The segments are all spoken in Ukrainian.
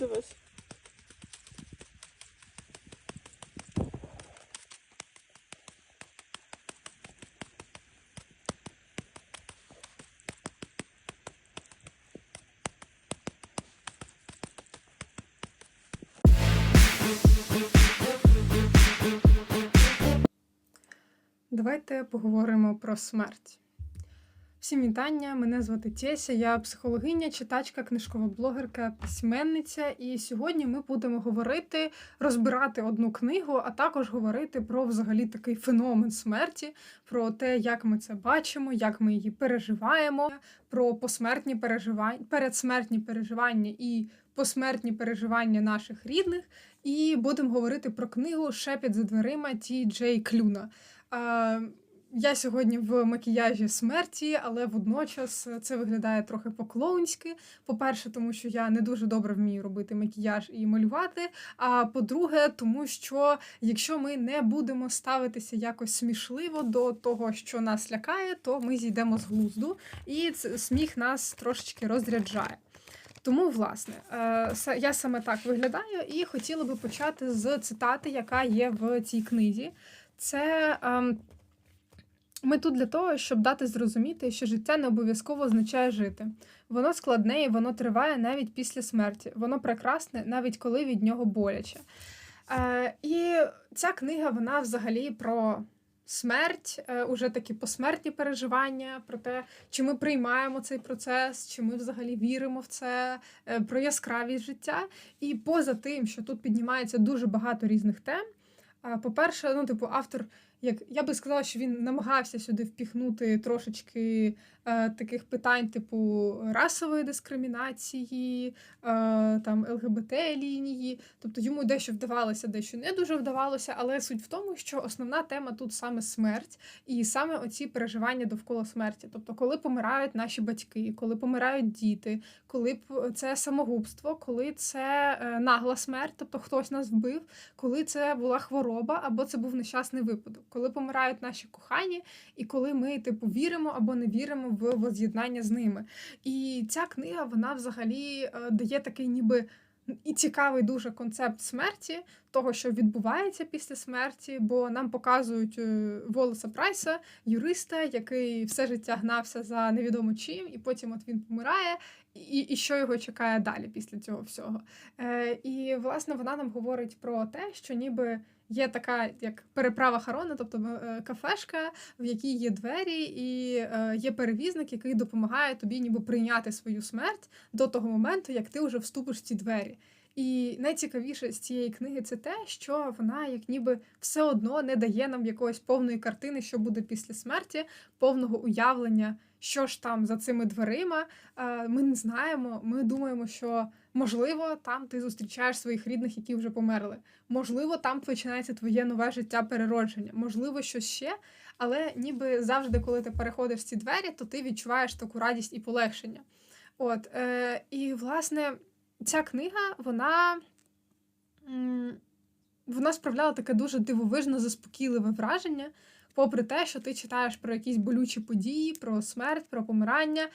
дивись. Давайте поговоримо про смерть. Всім вітання, мене звати Теся, я психологиня, читачка, книжкова блогерка, письменниця. І сьогодні ми будемо говорити, розбирати одну книгу, а також говорити про взагалі такий феномен смерті, про те, як ми це бачимо, як ми її переживаємо, про посмертні переживання, передсмертні переживання і посмертні переживання наших рідних. І будемо говорити про книгу Шепіт за дверима Ті Джей Клюна. Я сьогодні в макіяжі смерті, але водночас це виглядає трохи по-клоунськи. По-перше, тому що я не дуже добре вмію робити макіяж і малювати. А по-друге, тому що якщо ми не будемо ставитися якось смішливо до того, що нас лякає, то ми зійдемо з глузду, і сміх нас трошечки розряджає. Тому, власне, е, я саме так виглядаю і хотіла би почати з цитати, яка є в цій книзі. Це ем, ми тут для того, щоб дати зрозуміти, що життя не обов'язково означає жити. Воно складне і воно триває навіть після смерті. Воно прекрасне, навіть коли від нього боляче. Е, і ця книга, вона взагалі про смерть, е, уже такі посмертні переживання, про те, чи ми приймаємо цей процес, чи ми взагалі віримо в це, е, про яскравість життя. І поза тим, що тут піднімається дуже багато різних тем. А, По-перше, ну, типу, автор, як я би сказала, що він намагався сюди впіхнути трошечки таких питань, типу расової дискримінації, е, там ЛГБТ лінії. Тобто йому дещо вдавалося, дещо не дуже вдавалося, але суть в тому, що основна тема тут саме смерть, і саме оці переживання довкола смерті. Тобто, коли помирають наші батьки, коли помирають діти, коли це самогубство, коли це е, нагла смерть, тобто хтось нас вбив, коли це була хвороба або це був нещасний випадок, коли помирають наші кохані, і коли ми, типу, віримо або не віримо в воз'єднання з ними. І ця книга, вона взагалі е, дає такий ніби. І цікавий дуже концепт смерті, того, що відбувається після смерті, бо нам показують е, Волоса Прайса, юриста, який все життя гнався за невідомо чим, і потім от він помирає, і, і що його чекає далі після цього всього. Е, і власне вона нам говорить про те, що ніби є така як переправа Харона, тобто е, кафешка, в якій є двері, і е, є перевізник, який допомагає тобі ніби прийняти свою смерть до того моменту, як ти вже вступиш в ці двері. І найцікавіше з цієї книги це те, що вона як ніби все одно не дає нам якоїсь повної картини, що буде після смерті, повного уявлення, що ж там за цими дверима. Е, Ми не знаємо. Ми думаємо, що можливо там ти зустрічаєш своїх рідних, які вже померли. Можливо, там починається твоє нове життя переродження, можливо, щось ще. Але ніби завжди, коли ти переходиш ці двері, то ти відчуваєш таку радість і полегшення. От, е, і власне ця книга, вона, вона справляла таке дуже дивовижно заспокійливе враження, попри те, що ти читаєш про якісь болючі події, про смерть, про помирання.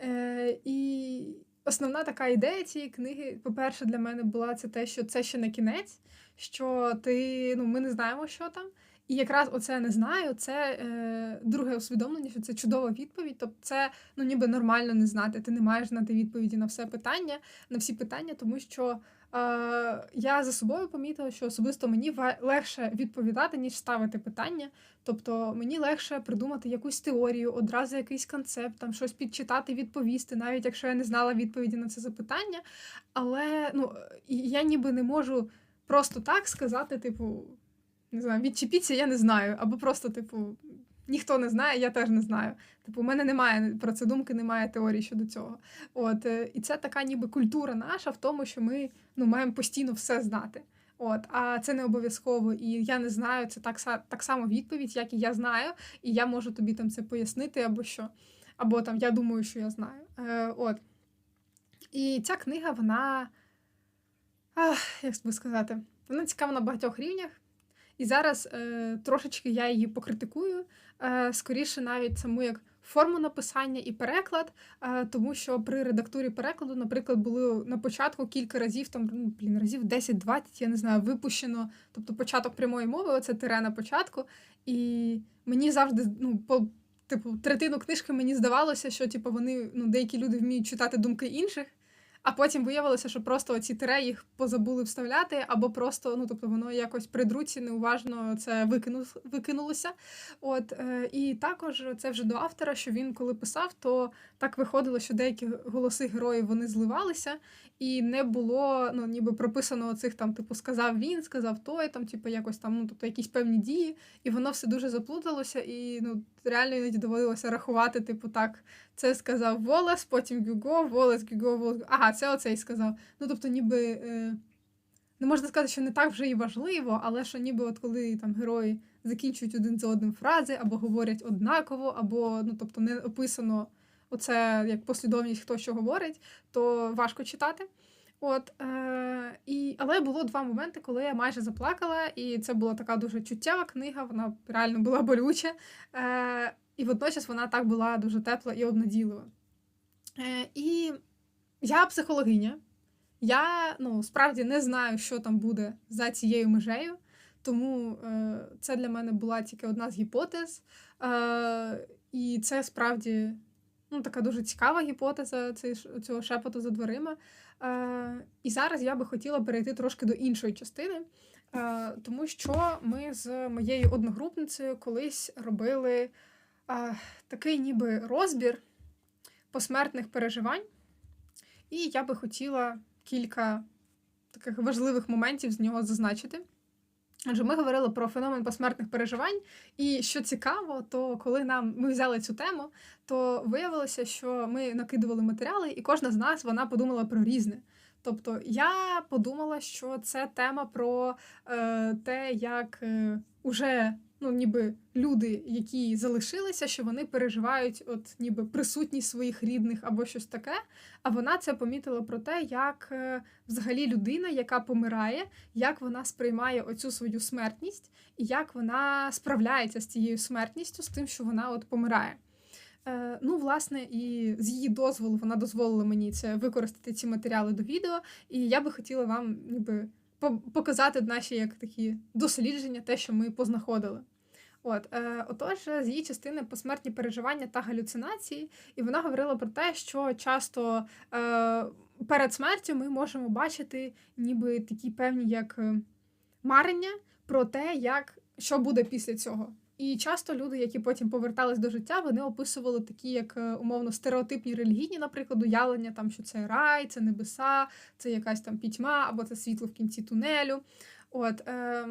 Е, і основна така ідея цієї книги, по-перше, для мене була це те, що це ще не кінець, що ти, ну, ми не знаємо, що там. І якраз оце не знаю, це е, друге усвідомлення, що це чудова відповідь. Тобто, це ну ніби нормально не знати. Ти не маєш знати відповіді на все питання, на всі питання, тому що я за собою помітила, що особисто мені легше відповідати, ніж ставити питання. Тобто мені легше придумати якусь теорію, одразу якийсь концепт, там щось підчитати, відповісти, навіть якщо я не знала відповіді на це запитання. Але ну, я ніби не можу просто так сказати, типу, не знаю, відчепіться, я не знаю. Або просто, типу, ніхто не знає, я теж не знаю. Типу, у мене немає про це думки, немає теорії щодо цього. От, е, і це така ніби культура наша в тому, що ми ну, маємо постійно все знати. От, а це не обов'язково, і я не знаю, це так, так само відповідь, як і я знаю, і я можу тобі там це пояснити, або що. Або там я думаю, що я знаю. Е, от. І ця книга, вона, ах, як би сказати, вона цікава на багатьох рівнях. І зараз е, трошечки я її покритикую, е, скоріше навіть саму як форму написання і переклад, е, тому що при редактурі перекладу, наприклад, були на початку кілька разів, там ну, блін, разів 10-20, я не знаю, випущено, тобто початок прямої мови, оце тире на початку. І мені завжди ну, по типу третину книжки мені здавалося, що типу, вони ну, деякі люди вміють читати думки інших. А потім виявилося, що просто оці тире їх позабули вставляти, або просто, ну тобто, воно якось при друці неуважно це викину, викинулося. От е, і також це вже до автора, що він коли писав, то так виходило, що деякі голоси героїв вони зливалися, і не було ну, ніби прописано оцих там, типу, сказав він, сказав той, там, типу, якось там, ну тобто якісь певні дії, і воно все дуже заплуталося, і ну реально іноді доводилося рахувати, типу, так, це сказав Волес, потім Гюго, Волес, Гюго, Волес. Ага, це оцей сказав. Ну, тобто, ніби. Е... Не можна сказати, що не так вже і важливо, але що ніби от коли там герої закінчують один за одним фрази, або говорять однаково, або ну тобто не описано оце як послідовність, хто що говорить, то важко читати. От, е, і, Але було два моменти, коли я майже заплакала, і це була така дуже чуттєва книга, вона реально була болюча. Е, І водночас вона так була дуже тепла і обнадійлива. Е, І я психологиня. Я ну, справді не знаю, що там буде за цією межею, тому е, це для мене була тільки одна з гіпотез. Е, І це справді ну, така дуже цікава гіпотеза цього шепоту за дверима. Е, І зараз я би хотіла перейти трошки до іншої частини, е, тому що ми з моєю одногрупницею колись робили е, такий ніби розбір посмертних переживань. І я би хотіла кілька таких важливих моментів з нього зазначити. Адже ми говорили про феномен посмертних переживань, і що цікаво, то коли нам ми взяли цю тему, то виявилося, що ми накидували матеріали, і кожна з нас вона подумала про різне. Тобто я подумала, що це тема про е, те, як е, уже ну, ніби люди, які залишилися, що вони переживають, от ніби присутність своїх рідних або щось таке. А вона це помітила про те, як е, взагалі людина, яка помирає, як вона сприймає оцю свою смертність, і як вона справляється з цією смертністю, з тим, що вона от помирає. Е, Ну, власне, і з її дозволу вона дозволила мені це використати ці матеріали до відео, і я би хотіла вам ніби показати наші як такі дослідження, те, що ми познаходили. От, е, Отож, з її частини посмертні переживання та галюцинації, і вона говорила про те, що часто е, перед смертю ми можемо бачити ніби такі певні як е, марення про те, як що буде після цього. І часто люди, які потім повертались до життя, вони описували такі, як е, умовно стереотипні релігійні, наприклад, уявлення, там що це рай, це небеса, це якась там пітьма, або це світло в кінці тунелю. От, е,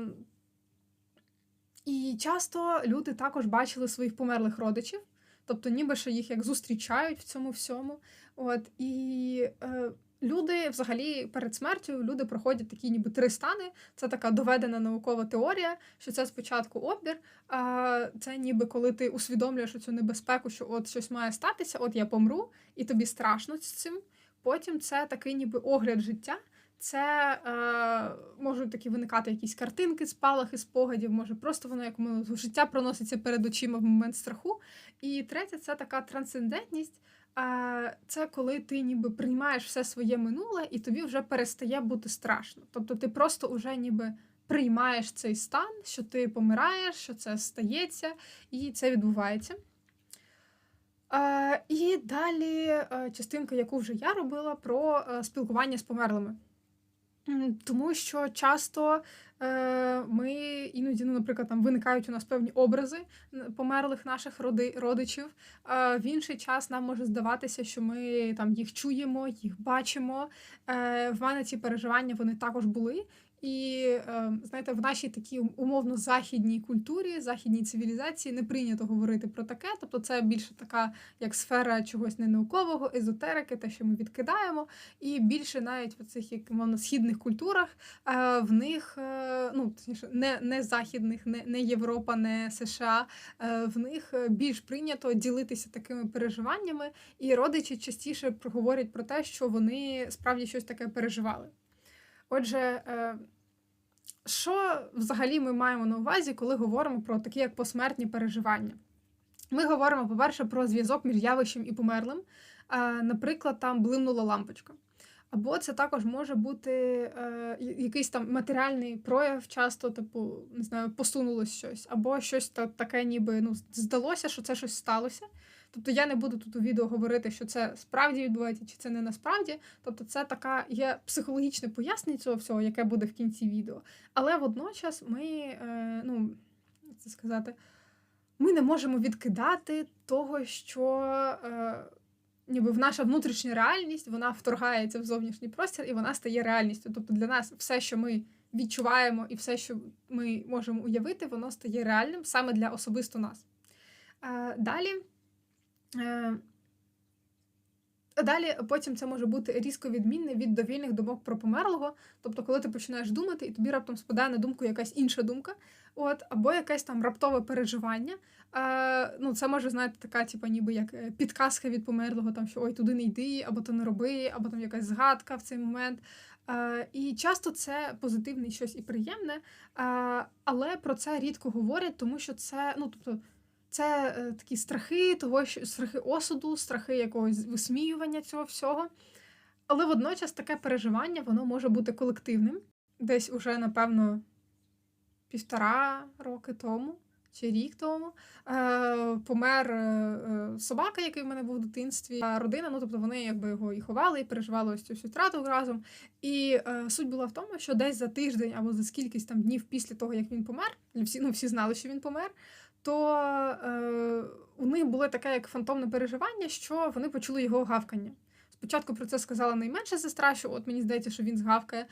І часто люди також бачили своїх померлих родичів, тобто, ніби що їх як зустрічають в цьому всьому. От, І е, Люди, взагалі, перед смертю люди проходять такі, ніби три стани. Це така доведена наукова теорія, що це спочатку обір, а це ніби коли ти усвідомлюєш цю небезпеку, що от щось має статися, от я помру, і тобі страшно з цим. Потім це такий ніби огляд життя. Це е, можуть такі виникати якісь картинки, спалахи, спогадів, може просто воно як життя проноситься перед очима в момент страху. І третє це така трансцендентність. Це коли ти ніби приймаєш все своє минуле, і тобі вже перестає бути страшно. Тобто ти просто вже ніби приймаєш цей стан, що ти помираєш, що це стається, і це відбувається. І далі е, частинка, яку вже я робила, про е, спілкування з померлими. Тому що часто е, ми іноді, ну, наприклад, там виникають у нас певні образи померлих наших роди, родичів. Е, в інший час нам може здаватися, що ми там їх чуємо, їх бачимо. Е, В мене ці переживання вони також були. І ем, знаєте, в нашій такій умовно західній культурі, західній цивілізації не прийнято говорити про таке. Тобто, це більше така як сфера чогось ненаукового, езотерики, те, що ми відкидаємо. І більше навіть в цих як мовно східних культурах е, в них е, ну не не західних, не не Європа, не США. Е, в них більш прийнято ділитися такими переживаннями, і родичі частіше говорять про те, що вони справді щось таке переживали. Отже, е, що взагалі ми маємо на увазі, коли говоримо про такі як посмертні переживання? Ми говоримо, по-перше, про зв'язок між явищем і померлим. Е, Наприклад, там блимнула лампочка. Або це також може бути е, якийсь там матеріальний прояв, часто, типу, не знаю, посунулось щось, або щось та, таке, ніби ну, здалося, що це щось сталося. Тобто я не буду тут у відео говорити, що це справді відбувається, чи це не насправді. Тобто, це така є психологічне пояснення цього всього, яке буде в кінці відео. Але водночас ми, е, ну, це сказати, ми не можемо відкидати того, що. Е, ніби в наша внутрішня реальність вона вторгається в зовнішній простір і вона стає реальністю. Тобто для нас все, що ми відчуваємо, і все, що ми можемо уявити, воно стає реальним саме для особисто нас. Е, Далі. Е, Далі потім це може бути різко відмінне від довільних думок про померлого. Тобто, коли ти починаєш думати, і тобі раптом спадає на думку якась інша думка, от, або якесь там раптове переживання. Е, ну, Це може, знаєте, така, типу, ніби як е, підказка від померлого, там, що ой, туди не йди, або то не роби, або там якась згадка в цей момент. Е, І часто це позитивне щось і приємне, е, але про це рідко говорять, тому що це, ну, тобто. Це е, такі страхи, того, що страхи осуду, страхи якогось висміювання цього всього. Але водночас таке переживання воно може бути колективним. Десь уже, напевно, півтора роки тому чи рік тому е, помер е, собака, який в мене був в дитинстві. А родина, ну тобто вони якби його і ховали, і переживали ось цю всю втрату разом. І е, суть була в тому, що десь за тиждень або за скількись там днів після того, як він помер, всі ну всі знали, що він помер то е, у них було таке як фантомне переживання, що вони почули його гавкання. Спочатку про це сказала найменша сестра, що от мені здається, що він згавкає.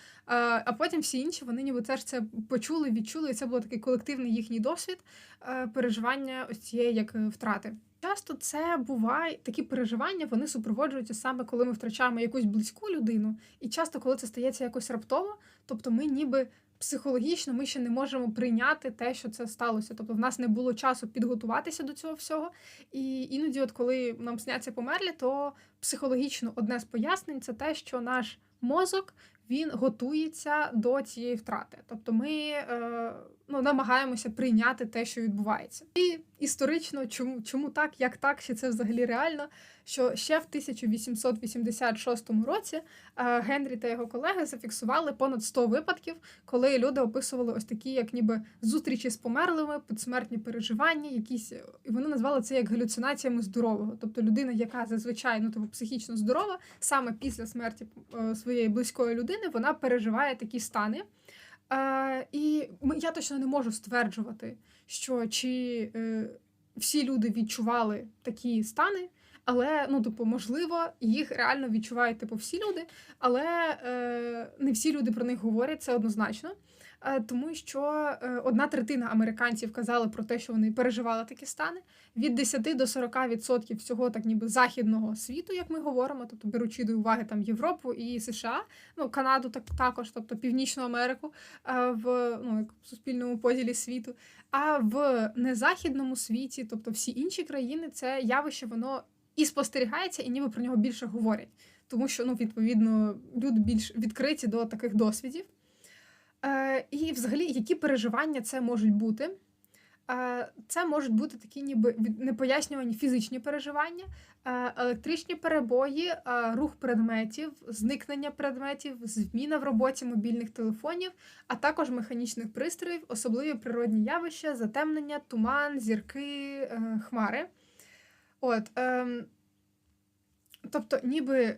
А потім всі інші вони ніби теж це почули, відчули, і це був такий колективний їхній досвід е, переживання ось цієї як втрати. Часто це буває такі переживання, вони супроводжуються саме коли ми втрачаємо якусь близьку людину, і часто, коли це стається якось раптово, тобто ми ніби психологічно ми ще не можемо прийняти те, що це сталося. Тобто в нас не було часу підготуватися до цього всього. І іноді, от коли нам сняться померлі, то психологічно одне з пояснень це те, що наш мозок він готується до цієї втрати. Тобто ми е, ну, намагаємося прийняти те, що відбувається. І історично, чому чому так, як так, чи це взагалі реально? Що ще в 1886 році е, Генрі та його колеги зафіксували понад 100 випадків, коли люди описували ось такі, як ніби зустрічі з померлими, підсмертні переживання, якісь і вони назвали це як галюцинаціями здорового. Тобто людина, яка зазвичай ну, тобто, психічно здорова, саме після смерті е, своєї близької людини, вона переживає такі стани. Е, І я точно не можу стверджувати, що чи е, всі люди відчували такі стани, але ну, типу, можливо, їх реально відчувають типу, всі люди, але е, не всі люди про них говорять, це однозначно. Е, тому що е, одна третина американців казали про те, що вони переживали такі стани. Від 10 до 40% всього так ніби західного світу, як ми говоримо, тобто беручи до уваги там Європу і США, ну Канаду, так також, тобто Північну Америку е, в ну як в суспільному поділі світу. А в незахідному світі, тобто всі інші країни, це явище воно і спостерігається, і ніби про нього більше говорять, тому що ну відповідно люди більш відкриті до таких досвідів. Е, І, взагалі, які переживання це можуть бути? Е, Це можуть бути такі, ніби непояснювані фізичні переживання, е, електричні перебої, рух предметів, зникнення предметів, зміна в роботі мобільних телефонів, а також механічних пристроїв, особливі природні явища, затемнення, туман, зірки, хмари. От, е, Тобто, ніби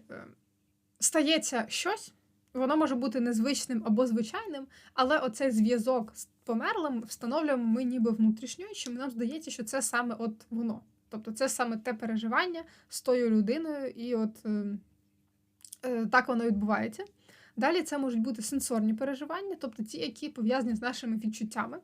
стається щось. Воно може бути незвичним або звичайним, але оцей зв'язок з померлим встановлюємо ми ніби внутрішньо, що нам здається, що це саме от воно. Тобто це саме те переживання з тою людиною, і от е, е, так воно відбувається. Далі це можуть бути сенсорні переживання, тобто ті, які пов'язані з нашими відчуттями.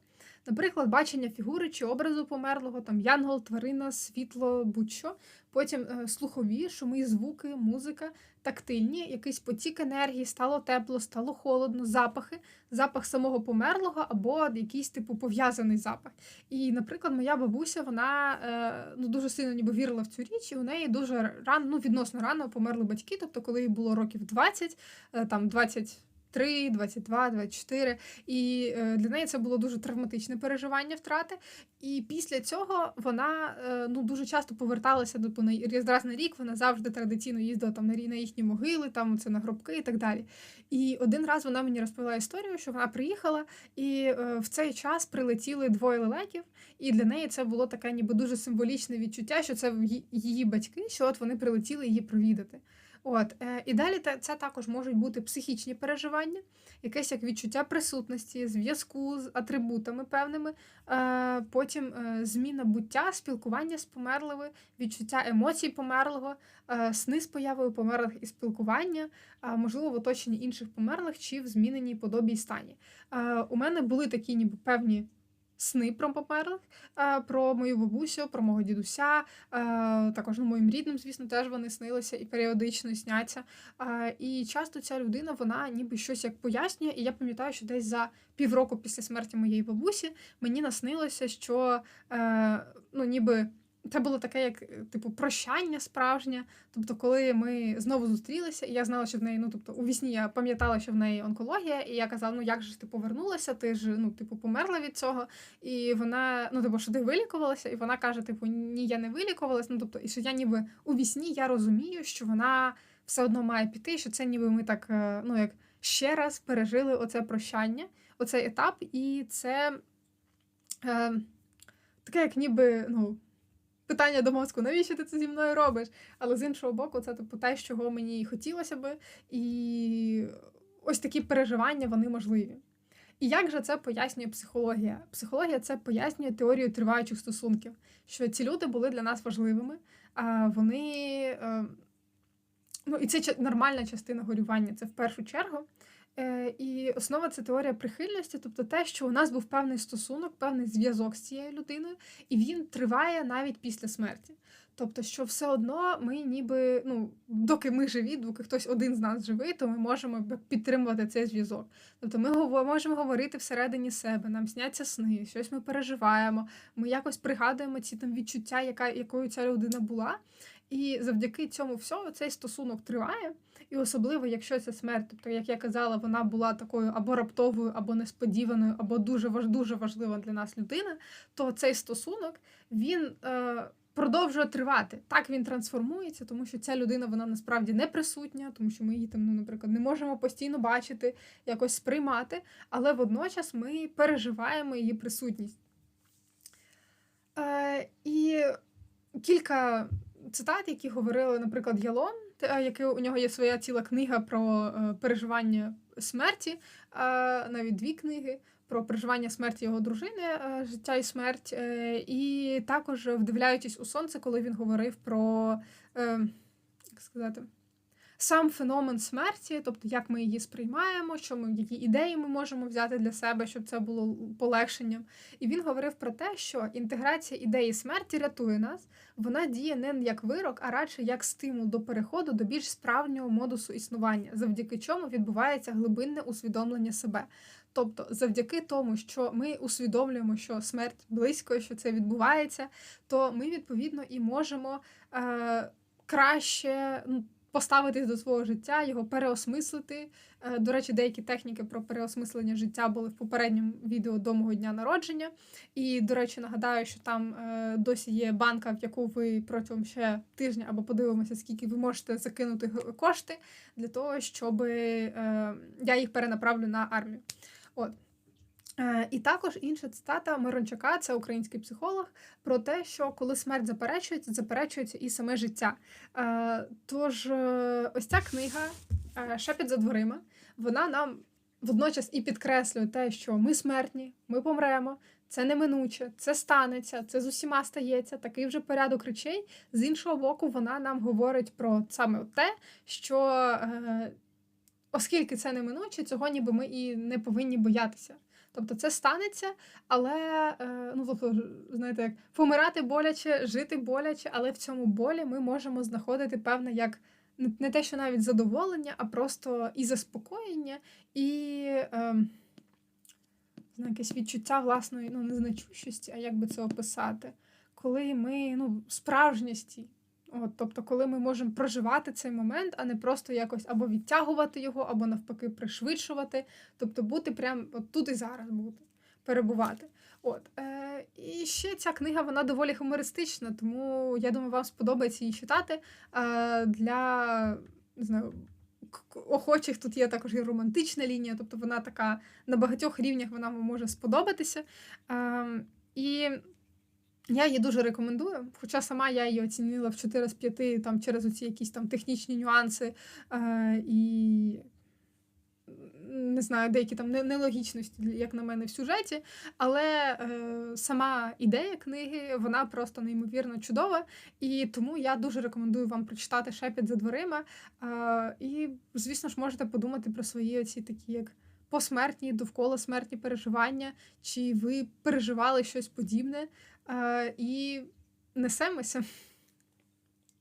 Наприклад, бачення фігури чи образу померлого, там янгол, тварина, світло, будь-що. Потім е, слухові, шуми, звуки, музика, тактильні, якийсь потік енергії, стало тепло, стало холодно, запахи, запах самого померлого або якийсь типу пов'язаний запах. І, наприклад, моя бабуся, вона е, ну, дуже сильно ніби вірила в цю річ, і у неї дуже рано, ну, відносно рано померли батьки, тобто, коли їй було років 20, е, там 20 23, 22, 24. І е, для неї це було дуже травматичне переживання втрати. І після цього вона е, ну дуже часто поверталася до на раз на рік. Вона завжди традиційно їздила там на їхні могили, там це на гробки і так далі. І один раз вона мені розповіла історію, що вона приїхала, і е, в цей час прилетіли двоє лелеків, і для неї це було таке, ніби дуже символічне відчуття, що це її батьки, що от вони прилетіли її провідати. От е, і далі це також можуть бути психічні переживання, якесь як відчуття присутності, зв'язку з атрибутами певними, е, потім е, зміна буття, спілкування з померлими, відчуття емоцій померлого, сни з появою померлих і спілкування, можливо, в оточенні інших померлих чи в зміненій подобі і стані. У мене були такі ніби певні сни про померлих, е, про мою бабусю, про мого дідуся. е, Також ну, моїм рідним, звісно, теж вони снилися і періодично сняться. Е, І часто ця людина вона ніби щось як пояснює. І я пам'ятаю, що десь за півроку після смерті моєї бабусі мені наснилося, що ну, ніби. Це було таке, як е, типу прощання справжнє. Тобто, коли ми знову зустрілися, і я знала, що в неї, ну тобто, у вісні я пам'ятала, що в неї онкологія, і я казала, ну як же ти повернулася? Ти ж ну, типу, померла від цього. І вона, ну типу, що ти вилікувалася, і вона каже: типу, ні, я не вилікувалася. Ну тобто, і що я ніби у вісні я розумію, що вона все одно має піти, що це ніби ми так, е, ну як ще раз пережили оце прощання, оцей етап, і це е, таке, як ніби, ну. Питання до мозку, навіщо ти це зі мною робиш? Але з іншого боку, це типу те, чого мені хотілося би, і ось такі переживання вони можливі. І як же це пояснює психологія? Психологія це пояснює теорію триваючих стосунків, що ці люди були для нас важливими, а вони. е, Ну, і це нормальна частина горювання, це в першу чергу. Е, І основа це теорія прихильності, тобто те, що у нас був певний стосунок, певний зв'язок з цією людиною, і він триває навіть після смерті. Тобто, що все одно ми ніби, ну, доки ми живі, доки хтось один з нас живий, то ми можемо підтримувати цей зв'язок. Тобто ми можемо говорити всередині себе, нам сняться сни, щось ми переживаємо, ми якось пригадуємо ці там відчуття, яка, якою ця людина була. І завдяки цьому всьому цей стосунок триває. І особливо, якщо ця смерть, тобто, як я казала, вона була такою або раптовою, або несподіваною, або дуже важ, дуже важлива для нас людина, то цей стосунок він е, продовжує тривати. Так він трансформується, тому що ця людина вона насправді не присутня, тому що ми її там, ну, наприклад, не можемо постійно бачити, якось сприймати, але водночас ми переживаємо її присутність. Е, і кілька цитат, які говорили, наприклад, Ялон, який у нього є своя ціла книга про е, переживання смерті, е, навіть дві книги. Про переживання смерті його дружини, е, життя і смерть, е, і також вдивляючись у сонце, коли він говорив про е, як сказати, сам феномен смерті, тобто як ми її сприймаємо, що ми, які ідеї ми можемо взяти для себе, щоб це було полегшенням. І він говорив про те, що інтеграція ідеї смерті рятує нас, вона діє не як вирок, а радше як стимул до переходу до більш справжнього модусу існування, завдяки чому відбувається глибинне усвідомлення себе. Тобто, завдяки тому, що ми усвідомлюємо, що смерть близько, що це відбувається, то ми відповідно і можемо е, краще ну, поставитись до свого життя, його переосмислити. Е, До речі, деякі техніки про переосмислення життя були в попередньому відео до мого дня народження. І, до речі, нагадаю, що там е, досі є банка, в яку ви протягом ще тижня або подивимося, скільки ви можете закинути кошти для того, щоб е, я їх перенаправлю на армію. От. Е, І також інша цитата Мирончака, це український психолог, про те, що коли смерть заперечується, заперечується і саме життя. Е, Тож е, ось ця книга Шепіт за дверима, вона нам водночас і підкреслює те, що ми смертні, ми помремо, це неминуче, це станеться, це з усіма стається, такий вже порядок речей. З іншого боку, вона нам говорить про саме те, що оскільки це неминуче, цього ніби ми і не повинні боятися. Тобто це станеться, але е, ну тобто, знаєте, як помирати боляче, жити боляче, але в цьому болі ми можемо знаходити певне як не- те, що навіть задоволення, а просто і заспокоєння, і е, якесь відчуття власної ну, незначущості, а як би це описати, коли ми ну, справжності. От, тобто, коли ми можемо проживати цей момент, а не просто якось або відтягувати його, або навпаки пришвидшувати. Тобто бути прям от тут і зараз бути, перебувати. От. Е, І ще ця книга вона доволі хумористична, тому я думаю, вам сподобається її читати. Е, Для не знаю, охочих тут є також і романтична лінія, тобто вона така на багатьох рівнях вона може сподобатися. Е, І я її дуже рекомендую, хоча сама я її оцінила в 4 з 5 там, через оці якісь там технічні нюанси е, і не знаю, деякі там не- нелогічності, як на мене, в сюжеті. Але е, сама ідея книги вона просто неймовірно чудова. І тому я дуже рекомендую вам прочитати шепіт за дверима. Е, і, звісно ж, можете подумати про свої оці такі як. Посмертні, довкола смертні переживання, чи ви переживали щось подібне, і несемося.